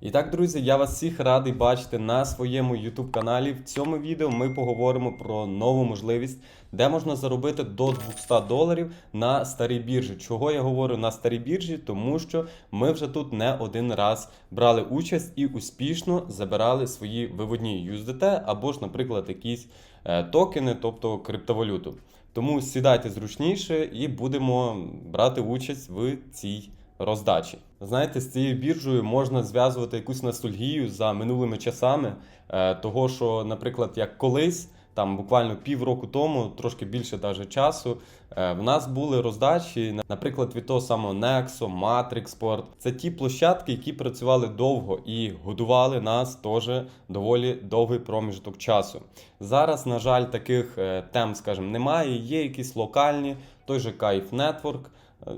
І так, друзі, я вас всіх радий бачити на своєму YouTube каналі. В цьому відео ми поговоримо про нову можливість, де можна заробити до 200 доларів на старій біржі. Чого я говорю на старій біржі? Тому що ми вже тут не один раз брали участь і успішно забирали свої виводні USDT або ж, наприклад, якісь е, токени, тобто криптовалюту. Тому сідайте зручніше і будемо брати участь в цій роздачі. Знаєте, з цією біржею можна зв'язувати якусь ностальгію за минулими часами, е, того що, наприклад, як колись. Там буквально півроку тому, трошки більше даже часу, е, в нас були роздачі, наприклад, від того самого Nexo, Matrixport. Це ті площадки, які працювали довго і годували нас теж доволі довгий проміжок часу. Зараз, на жаль, таких е, тем, скажімо, немає. Є якісь локальні, той же Кайф Network,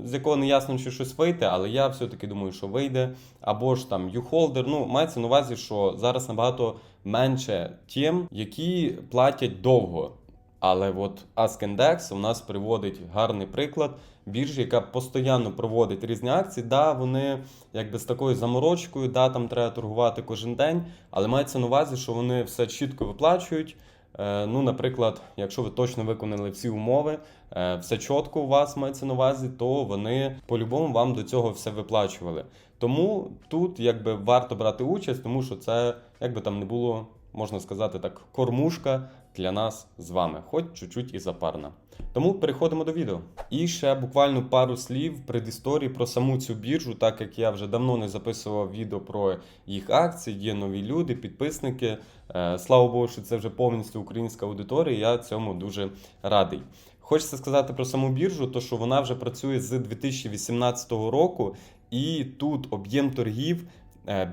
з якого не ясно, чи щось вийде, але я все-таки думаю, що вийде. Або ж там YouHolder. Ну, мається на увазі, що зараз набагато менше тем, які платять довго. Але от AskIndex у нас приводить гарний приклад біржі, яка постійно проводить різні акції. Да, вони якби з такою заморочкою, да, там треба торгувати кожен день, але мається на увазі, що вони все чітко виплачують. Е, Ну, наприклад, якщо ви точно виконали всі умови, е, все чітко у вас мається на увазі, то вони по-любому вам до цього все виплачували. Тому тут якби варто брати участь, тому що це якби там не було, можна сказати так, кормушка для нас з вами, хоч чуть-чуть і запарна. Тому переходимо до відео. І ще буквально пару слів предісторії про саму цю біржу, так як я вже давно не записував відео про їх акції, є нові люди, підписники. Е, Слава Богу, що це вже повністю українська аудиторія. Я цьому дуже радий. Хочеться сказати про саму біржу, то що вона вже працює з 2018 року, і тут об'єм торгів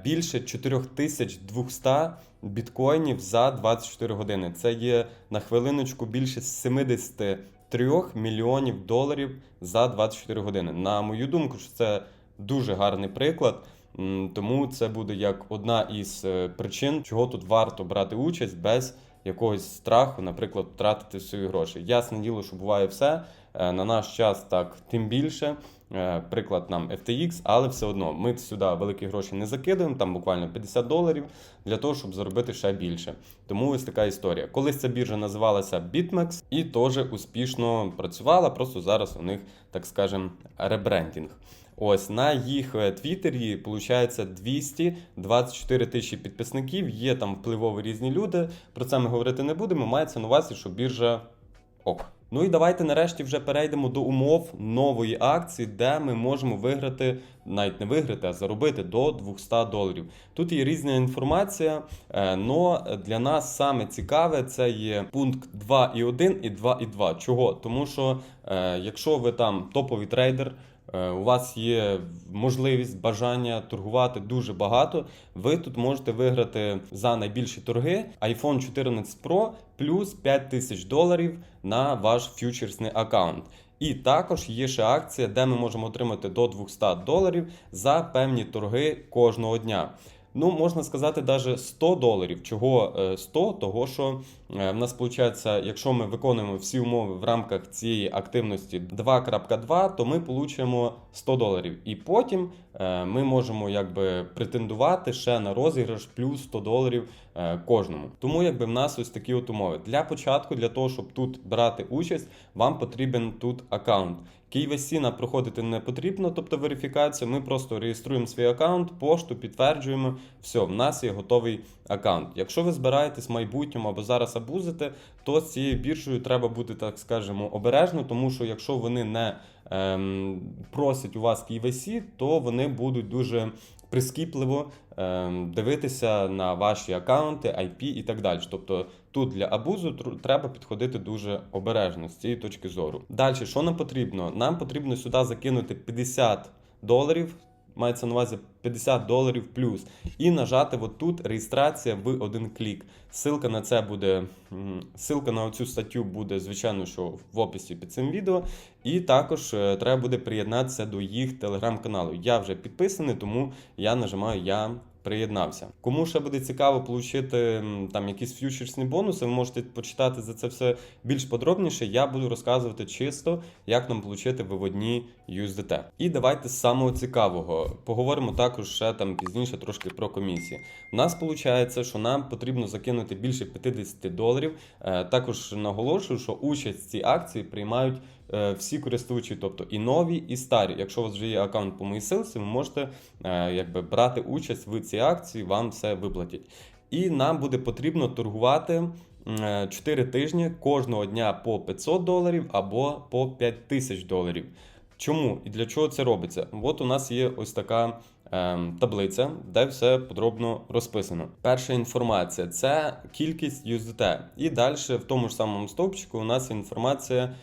більше 4200 біткоїнів за 24 години. Це є на хвилиночку більше 73 мільйонів доларів за 24 години. На мою думку, що це дуже гарний приклад. Тому це буде як одна із е, причин, чого тут варто брати участь без якогось страху, наприклад, втратити свої гроші. Ясне діло, що буває все. Е, На наш час так тим більше. Е, Приклад нам FTX, але все одно ми сюди великі гроші не закидуємо, там буквально 50 доларів для того, щоб заробити ще більше. Тому ось така історія. Колись ця біржа називалася BitMEX і теж успішно працювала. Просто зараз у них, так скажем, ребрендінг. Ось на їх е, твіттері виходить 224 тисячі підписників. Є там впливові різні люди. Про це ми говорити не будемо. Мається на увазі, що біржа ок. Ну і давайте нарешті вже перейдемо до умов нової акції, де ми можемо виграти, навіть не виграти, а заробити до 200 доларів. Тут є різна інформація, але для нас саме цікаве це є пункт 2.1 і 2.2. Чого? Тому що е, якщо ви там топовий трейдер. Е, У вас є можливість, бажання торгувати дуже багато. Ви тут можете виграти за найбільші торги iPhone 14 Pro плюс 5 тисяч доларів на ваш фьючерсний аккаунт. І також є ще акція, де ми можемо отримати до 200 доларів за певні торги кожного дня. Ну, можна сказати, навіть 100 доларів. Чого е, 100? Того, що е, в нас виходить, якщо ми виконуємо всі умови в рамках цієї активності 2.2, то ми получимо 100 доларів. І потім е, ми можемо якби претендувати ще на розіграш плюс 100 доларів е, кожному. Тому якби в нас ось такі от умови. Для початку, для того, щоб тут брати участь, вам потрібен тут аккаунт. Нам проходити не потрібно, тобто верифікація. Ми просто реєструємо свій аккаунт, пошту, підтверджуємо. Все, в нас є готовий аккаунт. Якщо ви збираєтесь в майбутньому або зараз абузити, то з цією біржею треба бути, так скажемо, обережно, тому що якщо вони не ем, просять у вас KYC, то вони будуть дуже прискіпливо ем, дивитися на ваші аккаунти, IP і так далі. Тобто тут для абузу треба підходити дуже обережно з цієї точки зору. Далі, що нам потрібно? Нам потрібно сюди закинути 50 доларів. Мається на увазі 50 доларів плюс. І нажати от тут реєстрація в один клік. Силка на це буде, силка на цю статтю буде, звичайно, що в описі під цим відео. І також е, треба буде приєднатися до їх телеграм-каналу. Я вже підписаний, тому я нажимаю Я приєднався. Кому ще буде цікаво отримати там якісь фьючерсні бонуси, ви можете почитати за це все більш подробніше. Я буду розказувати чисто, як нам отримати виводні USDT. І давайте з самого цікавого поговоримо також ще там пізніше трошки про комісії. У нас виходить, що нам потрібно закинути більше 50 доларів. Е, Також наголошую, що участь в цій акції приймають всі користувачі, тобто і нові, і старі. Якщо у вас вже є аккаунт по моїй силці, ви можете е, якби брати участь в цій акції, вам все виплатять. І нам буде потрібно торгувати 4 тижні кожного дня по 500 доларів або по 5000 доларів. Чому і для чого це робиться? От у нас є ось така ем, таблиця, де все подробно розписано. Перша інформація це кількість USDT. І далі в тому ж самому стовпчику у нас інформація е,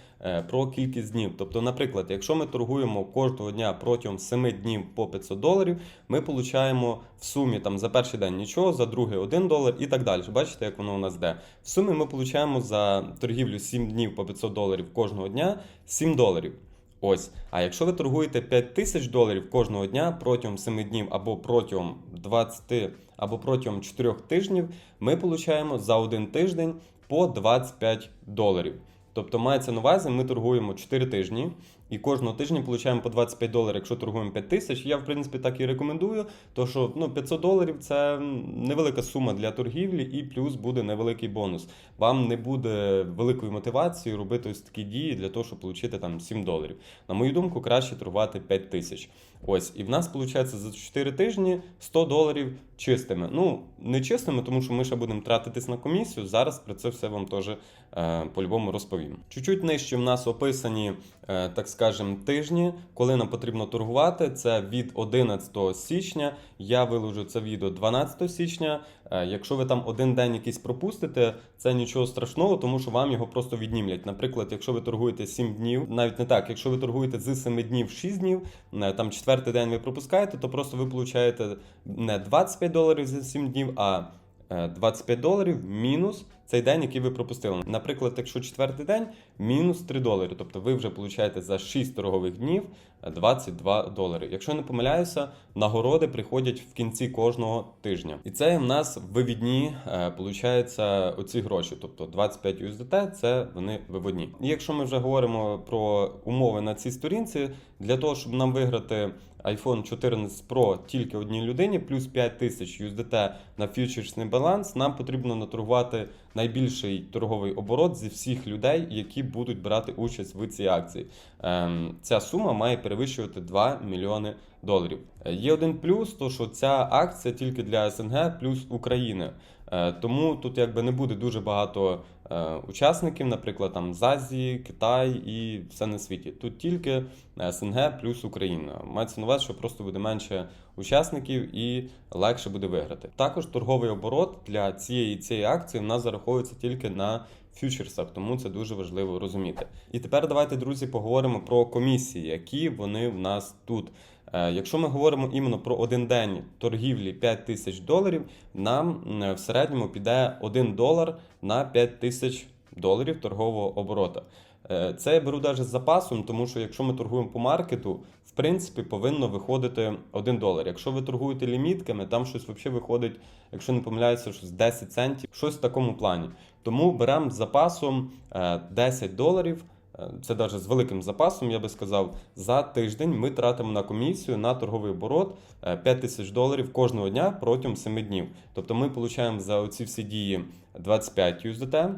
про кількість днів. Тобто, наприклад, якщо ми торгуємо кожного дня протягом 7 днів по 500 доларів, ми получаємо в сумі там за перший день нічого, за другий 1 долар і так далі. Бачите, як воно у нас йде. В сумі ми получаємо за торгівлю 7 днів по 500 доларів кожного дня 7 доларів. Ось. А якщо ви торгуєте 5 тисяч доларів кожного дня протягом 7 днів або протягом 20 або протягом 4 тижнів, ми получаємо за один тиждень по 25 доларів. Тобто мається на увазі, ми торгуємо 4 тижні і кожного тижня получаємо по 25 доларів, якщо торгуємо 5 тисяч. Я, в принципі, так і рекомендую, то що ну, 500 доларів це невелика сума для торгівлі, і плюс буде невеликий бонус. Вам не буде великої мотивації робити ось такі дії для того, щоб отримати там 7 доларів. На мою думку, краще торгувати 5 тисяч. Ось, і в нас виходить за 4 тижні 100 доларів чистими. Ну, не чистими, тому що ми ще будемо тратитись на комісію. Зараз про це все вам теж е, по-любому розповім. Чуть-чуть нижче в нас описані, е, так скажемо, тижні, коли нам потрібно торгувати. Це від 11 січня. Я виложу це відео 12 січня. Е, якщо ви там один день якийсь пропустите, це нічого страшного, тому що вам його просто віднімлять. Наприклад, якщо ви торгуєте 7 днів, навіть не так, якщо ви торгуєте з 7 днів 6 днів, е, там четвертий день ви пропускаєте, то просто ви получаєте не 25 доларів за 7 днів, а е, 25 доларів мінус цей день, який ви пропустили. Наприклад, якщо четвертий день, мінус 3 долари. Тобто ви вже получаєте за 6 торгових днів е, 22 долари. Якщо не помиляюся, нагороди приходять в кінці кожного тижня. І це в нас вивідні, е, получається, оці гроші. Тобто 25 USDT це вони виводні. І якщо ми вже говоримо про умови на цій сторінці, для того, щоб нам виграти iPhone 14 Pro тільки одній людині, плюс 5 тисяч USDT на фьючерсний баланс, нам потрібно наторгувати найбільший торговий оборот зі всіх людей, які будуть брати участь в цій акції. Ем, ця сума має перевищувати 2 мільйони доларів. Е, Є один плюс, то що ця акція тільки для СНГ плюс України. Е, Тому тут якби не буде дуже багато е, учасників, наприклад, там з Азії, Китай і все на світі. Тут тільки СНГ плюс Україна. Мається на увазі, що просто буде менше учасників і легше буде виграти. Також торговий оборот для цієї цієї акції в нас зараховується тільки на фьючерсах, тому це дуже важливо розуміти. І тепер давайте, друзі, поговоримо про комісії, які вони в нас тут. Е, Якщо ми говоримо іменно про один день торгівлі 5 тисяч доларів, нам в середньому піде 1 долар на 5 тисяч доларів торгового оборота. Е, Це я беру навіть з запасом, тому що якщо ми торгуємо по маркету, в принципі, повинно виходити 1 долар. Якщо ви торгуєте лімітками, там щось взагалі виходить, якщо не помиляюся, щось 10 центів, щось в такому плані. Тому беремо з запасом е, 10 доларів. Е, Це навіть з великим запасом, я би сказав, за тиждень ми тратимо на комісію на торговий оборот е, 5 тисяч доларів кожного дня протягом 7 днів. Тобто ми отримуємо за оці всі дії 25 USDT,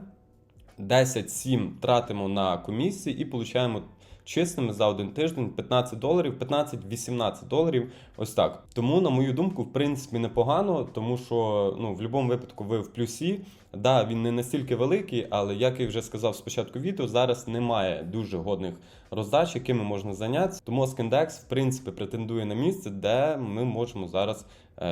10-7 тратимо на комісії і получаємо чистими за один тиждень 15 доларів, 15-18 доларів. Ось так. Тому, на мою думку, в принципі, непогано, тому що ну, в будь-якому випадку ви в плюсі. Да, він не настільки великий, але як я вже сказав спочатку відео, зараз немає дуже годних роздач, якими можна зайнятися. Тому Skindex, в принципі, претендує на місце, де ми можемо зараз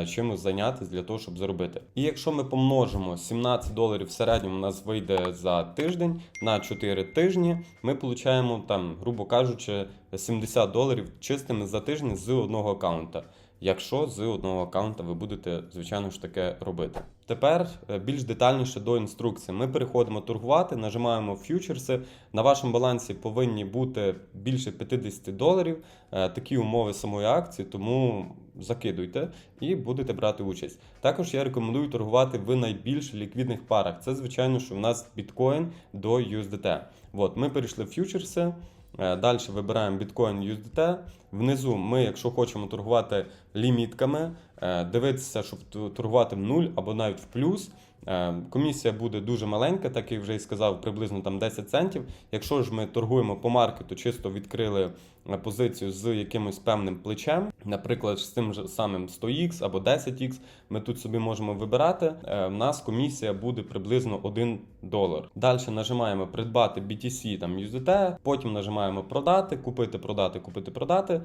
чимось зайнятися для того, щоб заробити. І якщо ми помножимо 17 доларів в середньому, у нас вийде за тиждень на 4 тижні, ми получаємо там, грубо кажучи, 70 доларів чистими за тиждень з одного аккаунта. Якщо з одного аккаунта ви будете, звичайно ж таке робити. Тепер е, більш детальніше до інструкції. Ми переходимо торгувати, нажимаємо фьючерси. На вашому балансі повинні бути більше 50 доларів. Е, Такі умови самої акції, тому закидуйте і будете брати участь. Також я рекомендую торгувати в найбільш ліквідних парах. Це, звичайно, що в нас біткоін до USDT. От, ми перейшли в фьючерси. Далі вибираємо біткоін USDT. Внизу ми, якщо хочемо торгувати лімітками, е, дивитися, щоб торгувати в нуль або навіть в плюс. Е, Комісія буде дуже маленька, так як вже і сказав, приблизно там 10 центів. Якщо ж ми торгуємо по маркету, чисто відкрили е, позицію з якимось певним плечем, наприклад, з тим же самим 100x або 10x, ми тут собі можемо вибирати. Е, В нас комісія буде приблизно 1 долар. Далі нажимаємо придбати BTC там USDT, потім нажимаємо продати, купити, продати, купити, продати.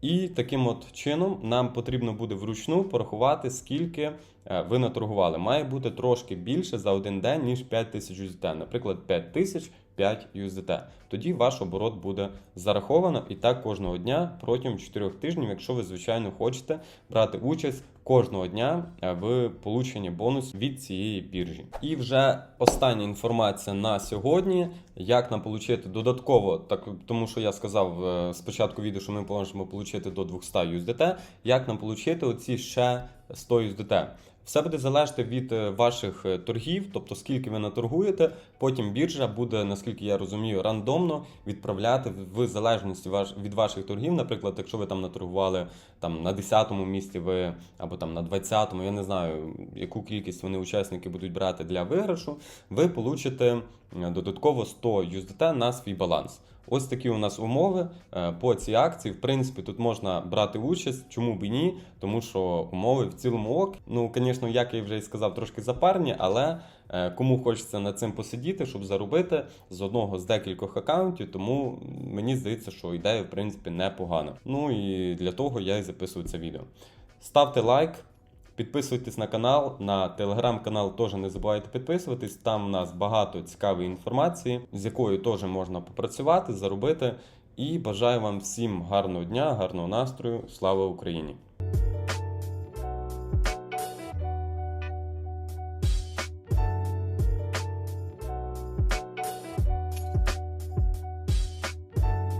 І таким от чином нам потрібно буде вручну порахувати, скільки е, ви наторгували. Має бути трошки більше за один день, ніж 5 тисяч. Наприклад, 5 тисяч 5 USDT. Тоді ваш оборот буде зараховано і так кожного дня протягом 4 тижнів, якщо ви, звичайно, хочете брати участь кожного дня е, в полученні бонус від цієї біржі. І вже остання інформація на сьогодні. Як нам отримати додатково, так тому що я сказав е, спочатку відео, що ми можемо отримати до 200 USDT, як нам отримати оці ще 100 USDT. Все буде залежати від е, ваших е, торгів, тобто скільки ви наторгуєте. Потім біржа буде, наскільки я розумію, рандомно відправляти в- залежності ваш, від ваших торгів. Наприклад, якщо ви там наторгували там на 10-му місці, ви або там на 20-му, я не знаю, яку кількість вони учасники будуть брати для виграшу, ви получите е, додатково 100 USDT на свій баланс. Ось такі у нас умови е, по цій акції. В принципі, тут можна брати участь, чому б і ні, тому що умови в цілому ок. Ну, звісно, як я вже і сказав, трошки запарні, але е, кому хочеться над цим посидіти, щоб заробити з одного з декількох аккаунтів, тому мені здається, що ідея, в принципі, непогана. Ну і для того я і записую це відео. Ставте лайк. Підписуйтесь на канал, на телеграм-канал теж не забувайте підписуватись. Там у нас багато цікавої інформації, з якою теж можна попрацювати, заробити. І бажаю вам всім гарного дня, гарного настрою. Слава Україні!